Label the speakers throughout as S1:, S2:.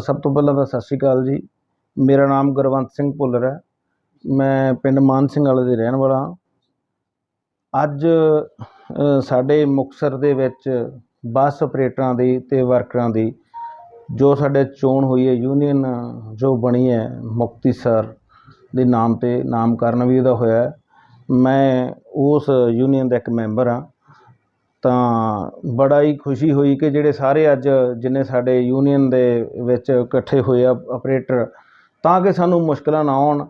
S1: ਸਭ ਤੋਂ ਪਹਿਲਾਂ ਤਾਂ ਸਤਿ ਸ਼੍ਰੀ ਅਕਾਲ ਜੀ। ਮੇਰਾ ਨਾਮ ਗੁਰਵੰਤ ਸਿੰਘ ਭੁੱਲਰ ਹੈ। ਮੈਂ ਪਿੰਡ ਮਾਨ ਸਿੰਘ ਵਾਲੇ ਦੇ ਰਹਿਣ ਵਾਲਾ ਹਾਂ। ਅੱਜ ਸਾਡੇ ਮੁਕਤਸਰ ਦੇ ਵਿੱਚ ਬੱਸ ਆਪਰੇਟਰਾਂ ਦੀ ਅਤੇ ਵਰਕਰਾਂ ਦੀ ਜੋ ਸਾਡੇ ਚੋਣ ਹੋਈ ਹੈ, ਯੂਨੀਅਨ ਜੋ ਬਣੀ ਹੈ ਮੁਕਤੀਸਰ ਦੇ ਨਾਮ 'ਤੇ ਨਾਮਕਰਨ ਵੀ ਇਹਦਾ ਹੋਇਆ ਮੈਂ ਉਸ ਯੂਨੀਅਨ ਦਾ ਇੱਕ ਮੈਂਬਰ ਹਾਂ। ਤਾਂ ਬੜਾ ਹੀ ਖੁਸ਼ੀ ਹੋਈ ਕਿ ਜਿਹੜੇ ਸਾਰੇ ਅੱਜ ਜਿੰਨੇ ਸਾਡੇ ਯੂਨੀਅਨ ਦੇ ਵਿੱਚ ਇਕੱਠੇ ਹੋਏ ਆ ਆਪਰੇਟਰ ਤਾਂ ਕਿ ਸਾਨੂੰ ਮੁਸ਼ਕਲਾਂ ਨਾ ਆਉਣ।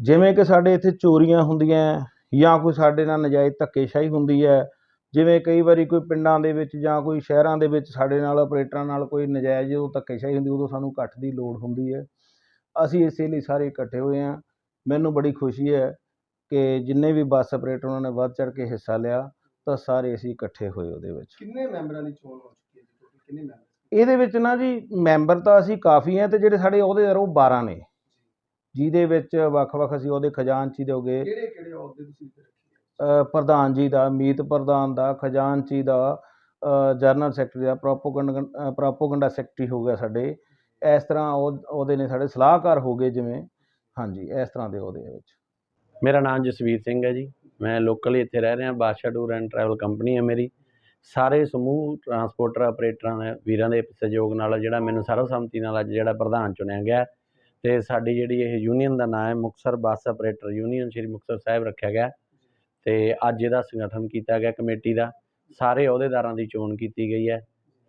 S1: ਜਿਵੇਂ ਕਿ ਸਾਡੇ ਇੱਥੇ ਚੋਰੀਆਂ ਹੁੰਦੀਆਂ, ਜਾਂ ਕੋਈ ਸਾਡੇ ਨਾਲ ਨਜਾਇਜ਼ ਧੱਕੇਸ਼ਾਹੀ ਹੁੰਦੀ ਹੈ, ਜਿਵੇਂ ਕਈ ਵਾਰੀ ਕੋਈ ਪਿੰਡਾਂ ਦੇ ਵਿੱਚ ਜਾਂ ਕੋਈ ਸ਼ਹਿਰਾਂ ਦੇ ਵਿੱਚ ਸਾਡੇ ਨਾਲ ਆਪਰੇਟਰਾਂ ਨਾਲ ਕੋਈ ਨਜਾਇਜ਼ ਜਦੋਂ ਧੱਕੇਸ਼ਾਹੀ ਹੁੰਦੀ, ਉਦੋਂ ਸਾਨੂੰ ਇਕੱਠ ਦੀ ਲੋੜ ਹੁੰਦੀ ਹੈ। ਅਸੀਂ ਇਸੇ ਲਈ ਸਾਰੇ ਇਕੱਠੇ ਹੋਏ ਹਾਂ। ਮੈਨੂੰ ਬੜੀ ਖੁਸ਼ੀ ਹੈ ਕਿ ਜਿੰਨੇ ਵੀ ਬੱਸ ਆਪਰੇਟਰ ਉਹਨਾਂ ਨੇ ਵੱਧ ਚੜ੍ਹ ਕੇ ਹਿੱਸਾ ਲਿਆ। ਤਾਂ ਸਾਰੇ ਅਸੀਂ ਇਕੱਠੇ ਹੋਏ ਉਹਦੇ ਵਿੱਚ।
S2: ਕਿੰਨੇ ਮੈਂਬਰਾਂ ਦੀ ਚੋਣ ਹੋ ਚੁੱਕੀ ਹੈ ਜੀ? ਟੋਟਲ ਕਿੰਨੇ ਮੈਂਬਰ
S1: ਇਹਦੇ ਵਿੱਚ ਨਾ ਜੀ ਮੈਂਬਰ ਤਾਂ ਅਸੀਂ ਕਾਫੀ ਹਾਂ ਤੇ ਜਿਹੜੇ ਸਾਡੇ ਅਹੁਦੇਦਾਰ ਉਹ 12 ਨੇ। ਜਿਹਦੇ ਵਿੱਚ ਵੱਖ-ਵੱਖ ਅਸੀਂ ਉਹਦੇ ਖਜ਼ਾਨਚੀ ਦੇ ਹੋਗੇ
S2: ਕਿਹੜੇ ਕਿਹੜੇ ਅਹੁਦੇ ਤੁਸੀਂ ਰੱਖੇ ਆ?
S1: ਪ੍ਰਧਾਨ ਜੀ ਦਾ ਮੀਤ ਪ੍ਰਧਾਨ ਦਾ ਖਜ਼ਾਨਚੀ ਦਾ ਜਨਰਲ ਸੈਕਟਰੀ ਦਾ ਪ੍ਰੋਪੋਗੰਡਾ ਪ੍ਰੋਪੋਗੰਡਾ ਸੈਕਟਰੀ ਹੋ ਗਿਆ ਸਾਡੇ। ਇਸ ਤਰ੍ਹਾਂ ਉਹ ਉਹਦੇ ਨੇ ਸਾਡੇ ਸਲਾਹਕਾਰ ਹੋ ਗਏ ਜਿਵੇਂ। ਹਾਂਜੀ ਇਸ ਤਰ੍ਹਾਂ ਦੇ ਉਹਦੇ ਵਿੱਚ।
S3: ਮੇਰਾ ਨਾਮ ਜਸਵੀਰ ਸਿੰਘ ਹੈ ਜੀ। ਮੈਂ ਲੋਕਲ ਇੱਥੇ ਰਹਿ ਰਿਹਾ ਬਾਦਸ਼ਾਹ ਟੂਰ ਐਂਡ ਟਰੈਵਲ ਕੰਪਨੀ ਹੈ ਮੇਰੀ। ਸਾਰੇ ਸਮੂਹ ਟਰਾਂਸਪੋਰਟਰ ਆਪਰੇਟਰਾਂ ਦੇ ਵੀਰਾਂ ਦੇ ਸਹਿਯੋਗ ਨਾਲ ਜਿਹੜਾ ਮੈਨੂੰ ਸਰਵਸੰਮਤੀ ਨਾਲ ਅੱਜ ਜਿਹੜਾ ਪ੍ਰਧਾਨ ਚੁਣਿਆ ਗਿਆ ਤੇ ਸਾਡੀ ਜਿਹੜੀ ਇਹ ਯੂਨੀਅਨ ਦਾ ਨਾਮ ਹੈ, Muktsar bus operator union Shri Muktsar Sahib ਰੱਖਿਆ ਗਿਆ ਤੇ ਅੱਜ ਇਹਦਾ ਸੰਗਠਨ ਕੀਤਾ ਗਿਆ ਕਮੇਟੀ ਦਾ। ਸਾਰੇ ਅਹੁਦੇਦਾਰਾਂ ਦੀ ਚੋਣ ਕੀਤੀ ਗਈ ਹੈ।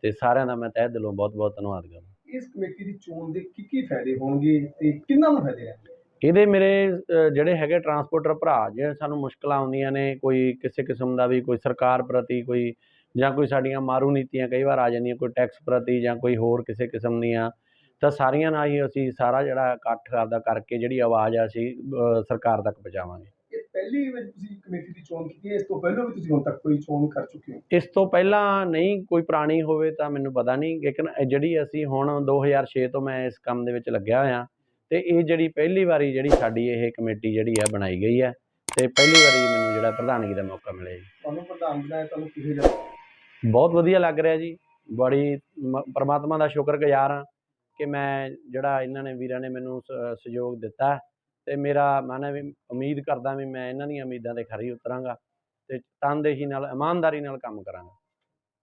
S3: ਤੇ ਸਾਰਿਆਂ ਦਾ ਮੈਂ ਤਹਿ ਦਿਲੋਂ ਬਹੁਤ-ਬਹੁਤ ਧੰਨਵਾਦ ਕਰਦਾ
S2: ਇਸ ਕਮੇਟੀ ਦੀ ਚੋਣ ਦੇ ਕੀ ਕੀ ਫਾਇਦੇ ਹੋਣਗੇ ਤੇ ਕਿੰਨਾਂ ਨੂੰ ਫਾਇਦੇ ਹੈ
S3: ਇਹਦੇ ਮੇਰੇ ਜਿਹੜੇ ਹੈਗੇ ਟਰਾਂਸਪੋਰਟਰ ਭਰਾ ਜਿਹੜੇ ਸਾਨੂੰ ਮੁਸ਼ਕਲਾਂ ਆਉਂਦੀਆਂ ਨੇ ਕੋਈ ਕਿਸੇ ਕਿਸਮ ਦਾ ਵੀ ਕੋਈ ਸਰਕਾਰ ਪ੍ਰਤੀ ਕੋਈ ਜਾਂ ਕੋਈ ਸਾਡੀਆਂ ਮਾਰੂ ਨੀਤੀਆਂ ਕਈ ਵਾਰ ਆ ਜਾਂਦੀਆਂ ਕੋਈ ਟੈਕਸ ਪ੍ਰਤੀ ਜਾਂ ਕੋਈ ਹੋਰ ਕਿਸੇ ਕਿਸਮ ਦੀਆਂ ਤਾਂ ਸਾਰੀਆਂ ਨਾਲ ਹੀ ਅਸੀਂ ਸਾਰਾ ਜਿਹੜਾ ਇਕੱਠ ਆਪਦਾ ਕਰਕੇ ਜਿਹੜੀ ਆਵਾਜ਼ ਆ ਅਸੀਂ ਸਰਕਾਰ ਤੱਕ ਪਹੁੰਚਾਵਾਂਗੇ।
S2: ਇਹ ਪਹਿਲੀ ਵਾਰ ਤੁਸੀਂ ਕਮੇਟੀ ਦੀ ਚੋਣ ਕੀਤੀ ਹੈ ਇਸ ਤੋਂ ਪਹਿਲਾਂ ਵੀ ਤੁਸੀਂ ਹੁਣ ਤੱਕ ਕੋਈ ਚੋਣ ਕਰ ਚੁੱਕੇ ਹੋ?
S3: ਇਸ ਤੋਂ ਪਹਿਲਾਂ ਨਹੀਂ ਕੋਈ ਪੁਰਾਣੀ ਹੋਵੇ ਤਾਂ ਮੈਨੂੰ ਪਤਾ ਨਹੀਂ ਲੇਕਿਨ ਜਿਹੜੀ ਅਸੀਂ ਹੁਣ 2006 ਤੋਂ ਮੈਂ ਇਸ ਕੰਮ ਦੇ ਵਿੱਚ ਲੱਗਿਆ ਹੋਇਆ ਤੇ ਇਹ ਜਿਹੜੀ ਪਹਿਲੀ ਵਾਰੀ ਜਿਹੜੀ ਸਾਡੀ ਇਹ ਕਮੇਟੀ ਜਿਹੜੀ ਆ ਬਣਾਈ ਗਈ ਹੈ ਤੇ ਪਹਿਲੀ ਵਾਰੀ ਮੈਨੂੰ ਜਿਹੜਾ ਪ੍ਰਧਾਨਗੀ ਦਾ ਮੌਕਾ ਮਿਲਿਆ ਜੀ।
S2: ਤੁਹਾਨੂੰ ਪ੍ਰਧਾਨ ਬਣਾਇਆ ਤੁਹਾਨੂੰ ਕਿਹੋ ਜਿਹਾ
S3: ਬਹੁਤ ਵਧੀਆ ਲੱਗ ਰਿਹਾ ਜੀ। ਬੜੀ ਪ੍ਰਮਾਤਮਾ ਦਾ ਸ਼ੁਕਰਗੁਜ਼ਾਰ ਹਾਂ ਕਿ ਮੈਂ ਜਿਹੜਾ ਇਹਨਾਂ ਨੇ ਵੀਰਾਂ ਨੇ ਮੈਨੂੰ ਸਹਿਯੋਗ ਦਿੱਤਾ ਤੇ ਮੇਰਾ ਮਨ ਹੈ ਵੀ ਉਮੀਦ ਕਰਦਾ ਵੀ ਮੈਂ ਇਹਨਾਂ ਦੀਆਂ ਉਮੀਦਾਂ ਤੇ ਖਰੀ ਉਤਰਾਂਗਾ ਤੇ ਤਨਦੇਹੀ ਨਾਲ ਇਮਾਨਦਾਰੀ ਨਾਲ ਕੰਮ ਕਰਾਂਗਾ।